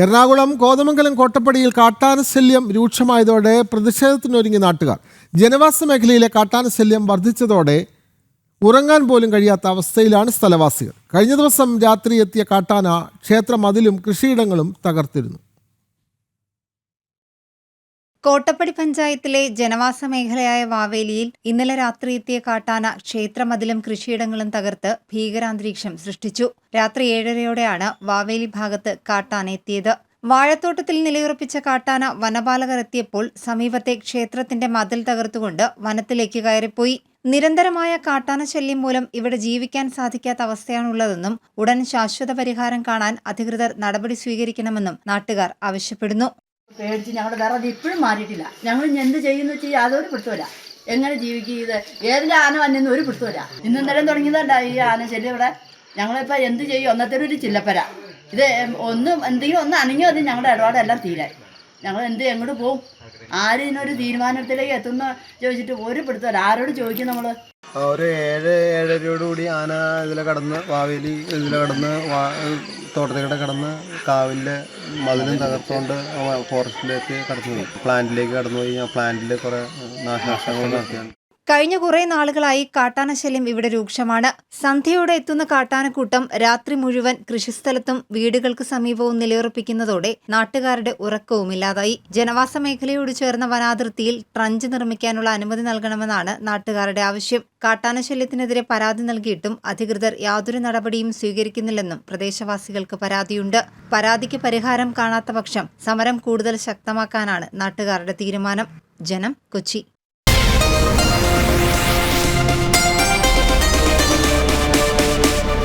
എറണാകുളം കോതമംഗലം കോട്ടപ്പടിയിൽ കാട്ടാനശല്യം രൂക്ഷമായതോടെ പ്രതിഷേധത്തിനൊരുങ്ങി നാട്ടുകാർ. ജനവാസ മേഖലയിലെ കാട്ടാനശല്യം വർദ്ധിച്ചതോടെ ഉറങ്ങാൻ പോലും കഴിയാത്ത അവസ്ഥയിലാണ് സ്ഥലവാസികൾ. കഴിഞ്ഞ ദിവസം രാത്രി എത്തിയ കാട്ടാന ക്ഷേത്ര മതിലും കൃഷിയിടങ്ങളും തകർത്തിരുന്നു. കോട്ടപ്പടി പഞ്ചായത്തിലെ ജനവാസ മേഖലയായ വാവേലിയിൽ ഇന്നലെ രാത്രി എത്തിയ കാട്ടാന ക്ഷേത്രമതിലും കൃഷിയിടങ്ങളും തകർത്ത് ഭീകരാന്തരീക്ഷം സൃഷ്ടിച്ചു. രാത്രി ഏഴരയോടെയാണ് വാവേലി ഭാഗത്ത് കാട്ടാന എത്തിയത്. വാഴത്തോട്ടത്തിൽ നിലയുറപ്പിച്ച കാട്ടാന വനപാലകർ എത്തിയപ്പോൾ സമീപത്തെ ക്ഷേത്രത്തിന്റെ മതിൽ തകർത്തുകൊണ്ട് വനത്തിലേക്ക് കയറിപ്പോയി. നിരന്തരമായ കാട്ടാന ശല്യം മൂലം ഇവിടെ ജീവിക്കാൻ സാധിക്കാത്ത അവസ്ഥയാണുള്ളതെന്നും ഉടൻ ശാശ്വത പരിഹാരം കാണാൻ അധികൃതർ നടപടി സ്വീകരിക്കണമെന്നും നാട്ടുകാർ ആവശ്യപ്പെടുന്നു. പേടിച്ച് ഞങ്ങളുടെ വിറത് ഇപ്പോഴും മാറിയിട്ടില്ല. ഞങ്ങൾ ഇനി എന്ത് ചെയ്യുന്നു വെച്ചാൽ യാതൊരു പിടുത്തമില്ല എങ്ങനെ ജീവിക്കും ഇത് ഏതിന്റെ ആന വന്നെന്ന് ഒരു പിടുത്തമില്ല ഇന്നും നേരം തുടങ്ങിയതല്ല ഈ ആന ശല്യം ഇവിടെ? ഞങ്ങളിപ്പോൾ എന്ത് ചെയ്യും? ഒന്നത്തെ ഒരു ചില്ലപ്പര. ഇത് ഒന്ന് എന്തെങ്കിലും ഒന്ന് അനങ്ങിയോ അത് ഞങ്ങളുടെ ഇടപാടെല്ലാം തീരായി. ഞങ്ങൾ എന്ത് എങ്ങോട്ട് പോവും? ആരും ഇതിനൊരു തീരുമാനത്തിലേക്ക് എത്തുന്ന ചോദിച്ചിട്ട് ഒരു പിടുത്തമില്ല ആരോട് ചോദിക്കും നമ്മൾ ഒരു ഏഴ് ഏഴരയോടുകൂടി ആന ഇതിലെ കടന്ന് വാവേലി ഇതിലെ കടന്ന് തോട്ടത്തിലൂടെ കടന്ന് കാവിന്റെ മതിലും തകർത്തുകൊണ്ട് ഫോറസ്റ്റിലേക്ക് കടന്നു പോയി. പ്ലാന്റിലേക്ക് കടന്നു പോയി. ആ പ്ലാന്റിൽ കുറേ നാശനഷ്ടങ്ങൾ നടത്തിയാണ് കഴിഞ്ഞ കുറെ നാളുകളായി കാട്ടാനശല്യം ഇവിടെ രൂക്ഷമാണ്. സന്ധ്യയോടെ എത്തുന്ന കാട്ടാനക്കൂട്ടം രാത്രി മുഴുവൻ കൃഷിസ്ഥലത്തും വീടുകൾക്ക് സമീപവും നിലയുറപ്പിക്കുന്നതോടെ നാട്ടുകാരുടെ ഉറക്കവും ഇല്ലാതായി. ജനവാസ മേഖലയോട് ചേർന്ന വനാതിർത്തിയിൽ ട്രഞ്ച് നിർമ്മിക്കാനുള്ള അനുമതി നൽകണമെന്നാണ് നാട്ടുകാരുടെ ആവശ്യം. കാട്ടാനശല്യത്തിനെതിരെ പരാതി നൽകിയിട്ടും അധികൃതർ യാതൊരു നടപടിയും സ്വീകരിക്കുന്നില്ലെന്നും പ്രദേശവാസികൾക്ക് പരാതിയുണ്ട്. പരാതിക്ക് പരിഹാരം കാണാത്ത പക്ഷം സമരം കൂടുതൽ ശക്തമാക്കാനാണ് നാട്ടുകാരുടെ തീരുമാനം. ജനം കൊച്ചി.